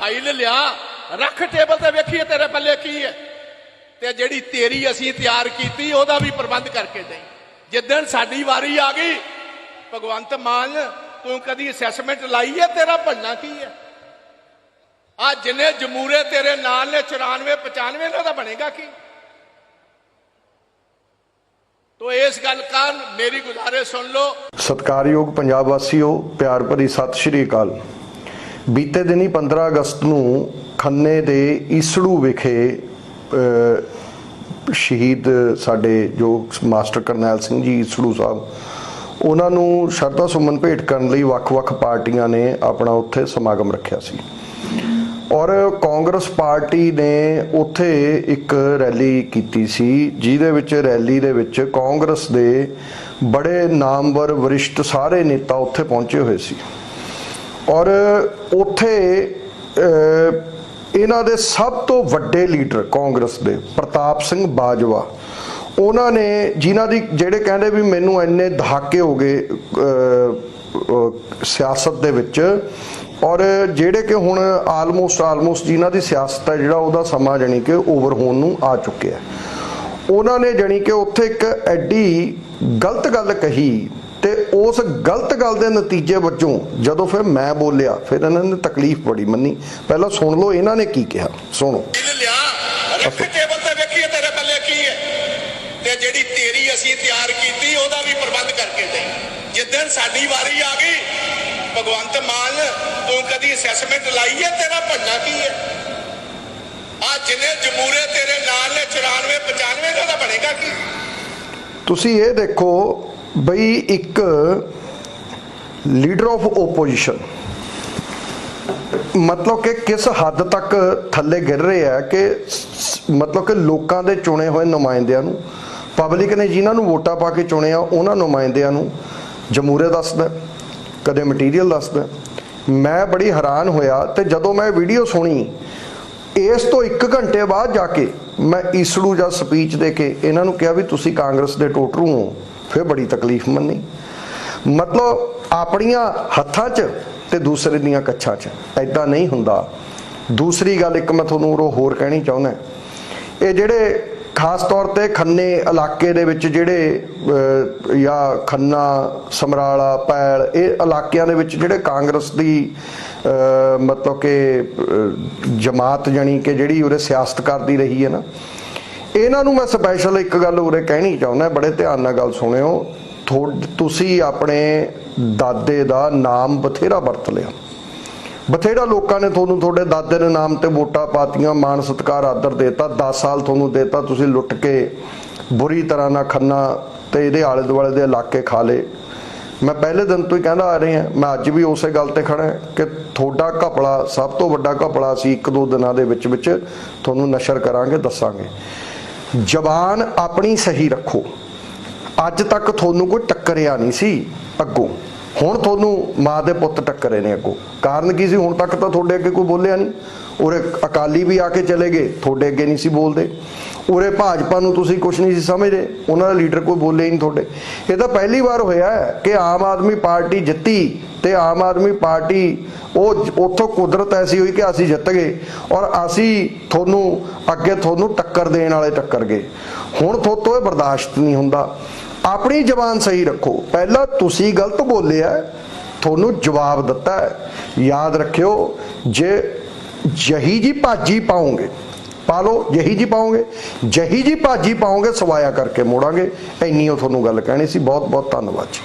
File ਲਿਆ, ਰੱਖ table ਤੇ ਵੇਖੀਏ ਤੇਰੇ ਪੱਲੇ ਕੀ ਹੈ। ਤੇ ਜਿਹੜੀ ਤੇਰੀ ਅਸੀਂ ਤਿਆਰ ਕੀਤੀ, ਉਹਦਾ ਵੀ ਪ੍ਰਬੰਧ ਕਰਕੇ ਦੇਈ। ਜਿੱਦਣ ਸਾਡੀ ਵਾਰੀ ਆ ਗਈ, ਭਗਵੰਤ ਮਾਨ, ਤੂੰ ਕਦੀ ਅਸੈਸਮੈਂਟ ਲਾਈ ਹੈ? ਤੇਰਾ ਬਣਨਾ ਕੀ ਹੈ? ਆ ਜਿੰਨੇ ਜਮੂਰੇ ਤੇਰੇ ਨਾਲ ਨੇ 94 95 ਇਹਨਾਂ ਦਾ ਬਣੇਗਾ ਕੀ? ਤੋ ਇਸ ਗੱਲ ਕਾਰਨ ਮੇਰੀ ਗੁਜ਼ਾਰਿਸ਼ ਸੁਣ ਲਓ। ਸਤਿਕਾਰਯੋਗ ਪੰਜਾਬ ਵਾਸੀਓ, ਪਿਆਰ ਭਰੀ ਸਤਿ ਸ਼੍ਰੀ ਅਕਾਲ। ਬੀਤੇ ਦਿਨੀ 15 ਅਗਸਤ ਨੂੰ ਖੰਨੇ ਦੇ ਈਸੜੂ ਵਿਖੇ ਸ਼ਹੀਦ ਸਾਡੇ ਜੋ ਮਾਸਟਰ ਕਰਨੈਲ ਸਿੰਘ ਜੀ ਈਸੜੂ ਸਾਹਿਬ, ਉਹਨਾਂ ਨੂੰ ਸ਼ਰਧਾ ਸੁਮਨ ਭੇਟ ਕਰਨ ਲਈ ਵੱਖ-ਵੱਖ ਪਾਰਟੀਆਂ ਨੇ ਆਪਣਾ ਉੱਥੇ ਸਮਾਗਮ ਰੱਖਿਆ ਸੀ। ਔਰ ਕਾਂਗਰਸ ਪਾਰਟੀ ਨੇ ਉੱਥੇ ਇੱਕ ਰੈਲੀ ਕੀਤੀ ਸੀ, ਜਿਹਦੇ ਵਿੱਚ, ਰੈਲੀ ਦੇ ਵਿੱਚ ਕਾਂਗਰਸ ਦੇ ਬੜੇ ਨਾਮਵਰ, ਵਰਿਸ਼ਟ ਸਾਰੇ ਨੇਤਾ ਉੱਥੇ ਪਹੁੰਚੇ ਹੋਏ ਸੀ। ਔਰ ਉੱਥੇ ਇਹਨਾਂ ਦੇ ਸਭ ਤੋਂ ਵੱਡੇ ਲੀਡਰ ਕਾਂਗਰਸ ਦੇ, ਪ੍ਰਤਾਪ ਸਿੰਘ ਬਾਜਵਾ। ਉਹਨਾਂ ਨੇ ਜਿਨ੍ਹਾਂ ਦੀ, ਜਿਹੜੇ ਕਹਿੰਦੇ ਵੀ ਮੈਨੂੰ ਇੰਨੇ ਦਹਾਕੇ ਹੋ ਗਏ ਸਿਆਸਤ ਦੇ ਵਿੱਚ, ਔਰ ਜਿਹੜੇ ਕਿ ਹੁਣ ਆਲਮੋਸਟ ਆਲਮੋਸਟ ਜਿਨ੍ਹਾਂ ਦੀ ਸਿਆਸਤ ਹੈ, ਜਿਹੜਾ ਉਹਦਾ ਸਮਾਂ ਜਾਣੀ ਕਿ ਓਵਰ ਹੋਣ ਨੂੰ ਆ ਚੁੱਕਿਆ ਉਹਨਾਂ ਨੇ ਜਾਣੀ ਕਿ ਉੱਥੇ ਇੱਕ ਐਡੀ ਗਲਤ ਗੱਲ ਕਹੀ ਤੇ ਉਸ ਗਲਤ ਗੱਲ ਦੇ ਨਤੀਜੇ ਵਜੋਂ ਜਦੋਂ ਫਿਰ ਮੈਂ ਬੋਲਿਆ ਫਿਰ ਇਹਨਾਂ ਨੇ ਤਕਲੀਫ ਬੜੀ ਮੰਨੀ। ਪਹਿਲਾਂ ਸੁਣ ਲਓ ਇਹਨਾਂ ਨੇ ਕੀ ਕਿਹਾ? ਸੁਣੋ। ਲਿਆ ਟੇਬਲ ਤੇ ਵੇਖੀਏ ਤੇਰੇ ਪੱਲੇ ਕੀ ਹੈ। ਤੇ ਜਿਹੜੀ ਤੇਰੀ ਅਸੀਂ ਤਿਆਰ ਕੀਤੀ ਉਹਦਾ ਵੀ ਪ੍ਰਬੰਧ ਕਰਕੇ ਦੇਈ ਜਿੱਦਣ ਸਾਡੀ ਵਾਰੀ ਆ ਗਈ ਭਗਵੰਤ ਮਾਨ ਤੂੰ ਕਦੀ ਅਸੈਸਮੈਂਟ ਲਾਈ ਹੈ? ਤੇਰਾ ਬਣਨਾ ਕੀ ਹੈ? ਆ ਜਿੰਨੇ ਜਮੂਰੇ ਤੇਰੇ ਨਾਲ ਨੇ 94 95 ਇਹਨਾਂ ਦਾ ਬਣੇਗਾ ਕੀ? ਤੁਸੀਂ ਇਹ ਦੇਖੋ ਬਈ ਇੱਕ ਲੀਡਰ ਆਫ ਓਪੋਜੀਸ਼ਨ। ਮਤਲਬ ਕਿ ਕਿਸ ਹੱਦ ਤੱਕ ਥੱਲੇ ਗਿਰ ਰਹੇ ਆ ਕਿ ਮਤਲਬ ਕਿ ਲੋਕਾਂ ਦੇ ਚੁਣੇ ਹੋਏ ਨੁਮਾਇੰਦਿਆਂ ਨੂੰ, ਪਬਲਿਕ ਨੇ ਜਿਨ੍ਹਾਂ ਨੂੰ ਵੋਟਾਂ ਪਾ ਕੇ ਚੁਣਿਆ ਉਹਨਾਂ ਨੁਮਾਇੰਦਿਆਂ ਨੂੰ ਜਮਹੂਰੇ ਦੱਸਦਾ, ਕਦੇ ਮਟੀਰੀਅਲ ਦੱਸਦਾ। ਮੈਂ ਬੜੀ ਹੈਰਾਨ ਹੋਇਆ ਤੇ ਜਦੋਂ ਮੈਂ ਵੀਡੀਓ ਸੁਣੀ, ਇਸ ਤੋਂ 1 ਘੰਟੇ ਬਾਅਦ ਜਾ ਕੇ ਮੈਂ ਈਸੜੂ ਜਾਂ ਸਪੀਚ ਦੇ ਕੇ ਇਹਨਾਂ ਨੂੰ ਕਿਹਾ ਵੀ ਤੁਸੀਂ ਕਾਂਗਰਸ ਦੇ ਟੋਟਰੂ ਹੋ। ਫਿਰ ਬੜੀ ਤਕਲੀਫ ਮੰਨੀ। ਮਤਲਬ ਆਪਣੀਆਂ ਹੱਥਾਂ 'ਚ ਤੇ ਦੂਸਰੇ ਦੀਆਂ ਕੱਛਾਂ 'ਚ ਐਦਾਂ ਨਹੀਂ ਹੁੰਦਾ। ਦੂਸਰੀ ਗੱਲ ਇੱਕ ਮੈਂ ਤੁਹਾਨੂੰ ਉਰੋਂ ਹੋਰ ਕਹਿਣੀ ਚਾਹੁੰਦਾ ਇਹ ਜਿਹੜੇ ਖਾਸ ਤੌਰ ਤੇ ਖੰਨੇ ਇਲਾਕੇ ਦੇ ਵਿੱਚ ਜਿਹੜੇ ਜਾਂ ਖੰਨਾ, ਸਮਰਾਲਾ, ਪੈਲ, ਇਹ ਇਲਾਕਿਆਂ ਦੇ ਵਿੱਚ ਜਿਹੜੇ ਕਾਂਗਰਸ ਦੀ ਮਤਲਬ ਕਿ ਜਮਾਤ ਜਾਣੀ ਕਿ ਜਿਹੜੀ ਉਹਦੇ ਸਿਆਸਤ ਕਰਦੀ ਰਹੀ ਹੈ ਨਾ ਇਹਨਾਂ ਨੂੰ ਮੈਂ ਸਪੈਸ਼ਲ ਇੱਕ ਗੱਲ ਉਰੇ ਕਹਿਣੀ ਚਾਹੁੰਦਾ, ਬੜੇ ਧਿਆਨ ਨਾਲ ਗੱਲ ਸੁਣਿਓ। ਥੋ- ਤੁਸੀਂ ਆਪਣੇ ਦਾਦੇ ਦਾ ਨਾਮ ਬਥੇਰਾ ਵਰਤ ਲਿਆ। ਬਥੇਰਾ ਲੋਕਾਂ ਨੇ ਤੁਹਾਨੂੰ ਤੁਹਾਡੇ ਦਾਦੇ ਦੇ ਨਾਮ ਤੇ ਵੋਟਾਂ ਪਾਤੀਆਂ, ਮਾਣ, ਸਤਿਕਾਰ, ਆਦਰ ਦੇਤਾ 10 ਸਾਲ ਤੁਹਾਨੂੰ ਦੇਤਾ, ਤੁਸੀਂ ਲੁੱਟ ਕੇ ਬੁਰੀ ਤਰ੍ਹਾਂ ਨਾਲ ਖੰਨਾ ਤੇ ਇਹਦੇ ਆਲੇ ਦੁਆਲੇ ਦੇ ਇਲਾਕੇ ਖਾ ਲਏ। ਮੈਂ ਪਹਿਲੇ ਦਿਨ ਤੋਂ ਹੀ ਕਹਿੰਦਾ ਆ ਰਹੇ ਹਾਂ, ਮੈਂ ਅੱਜ ਵੀ ਉਸੇ ਗੱਲ ਤੇ ਖੜਾ ਕਿ ਤੁਹਾਡਾ ਘਪਲਾ, ਸਭ ਤੋਂ ਵੱਡਾ ਘਪਲਾ ਸੀ ਇੱਕ ਦੋ ਦਿਨਾਂ ਦੇ ਵਿੱਚ ਵਿੱਚ ਤੁਹਾਨੂੰ ਨਸ਼ਰ ਕਰਾਂਗੇ, ਦੱਸਾਂਗੇ। ਜ਼ਬਾਨ ਆਪਣੀ ਸਹੀ ਰੱਖੋ। ਅੱਜ ਤੱਕ ਤੁਹਾਨੂੰ ਕੋਈ ਟੱਕਰਿਆ ਨਹੀਂ ਸੀ ਅੱਗੋਂ। ਹੁਣ ਤੁਹਾਨੂੰ ਮਾਂ ਦੇ ਪੁੱਤ ਟੱਕਰੇ ਨੇ ਅੱਗੋਂ। ਕਾਰਨ ਕੀ ਸੀ? ਹੁਣ ਤੱਕ ਤਾਂ ਤੁਹਾਡੇ ਅੱਗੇ ਕੋਈ ਬੋਲਿਆ ਨਹੀਂ। ਉਰੇ ਅਕਾਲੀ ਵੀ ਆ ਕੇ ਚਲੇ ਗਏ, ਤੁਹਾਡੇ ਅੱਗੇ ਨਹੀਂ ਸੀ ਬੋਲਦੇ। ਉਰੇ ਭਾਜਪਾ ਨੂੰ ਤੁਸੀਂ ਕੁਝ ਨਹੀਂ ਸੀ ਸਮਝਦੇ। ਉਹਨਾਂ ਦਾ ਲੀਡਰ ਕੋਈ ਬੋਲੇ ਹੀ ਨਹੀਂ ਤੁਹਾਡੇ। ਇਹ ਤਾਂ ਪਹਿਲੀ ਵਾਰ ਹੋਇਆ ਕਿ ਆਮ ਆਦਮੀ ਪਾਰਟੀ ਜਿੱਤੀ ਤੇ ਆਮ ਆਦਮੀ ਪਾਰਟੀ ਉਹ ਉੱਥੋਂ ਕੁਦਰਤ ਐਸੀ ਹੋਈ ਕਿ ਅਸੀਂ ਜਿੱਤ ਗਏ ਔਰ ਅਸੀਂ ਤੁਹਾਨੂੰ ਅੱਗੇ ਤੁਹਾਨੂੰ ਟੱਕਰ ਦੇਣ ਵਾਲੇ ਟੱਕਰ ਗਏ। ਹੁਣ ਤੋਂ ਇਹ ਬਰਦਾਸ਼ਤ ਨਹੀਂ ਹੁੰਦਾ। ਆਪਣੀ ਜ਼ਬਾਨ ਸਹੀ ਰੱਖੋ। ਪਹਿਲਾਂ ਤੁਸੀਂ ਗਲਤ ਬੋਲਿਆ, ਤੁਹਾਨੂੰ ਜਵਾਬ ਦਿੱਤਾ ਯਾਦ ਰੱਖਿਓ, ਜੇ ਜਹੀ ਜੀ ਭਾਜੀ ਪਾਉਂਗੇ, ਪਾ ਲਓ, ਜਹੀ ਜੀ ਪਾਉਂਗੇ, ਜਹੀ ਜੀ ਭਾਜੀ ਪਾਉਂਗੇ, ਸਵਾਇਆ ਕਰਕੇ ਮੋੜਾਂਗੇ। ਇੰਨੀ ਉਹ ਤੁਹਾਨੂੰ ਗੱਲ ਕਹਿਣੀ ਸੀ। ਬਹੁਤ ਬਹੁਤ ਧੰਨਵਾਦ ਜੀ।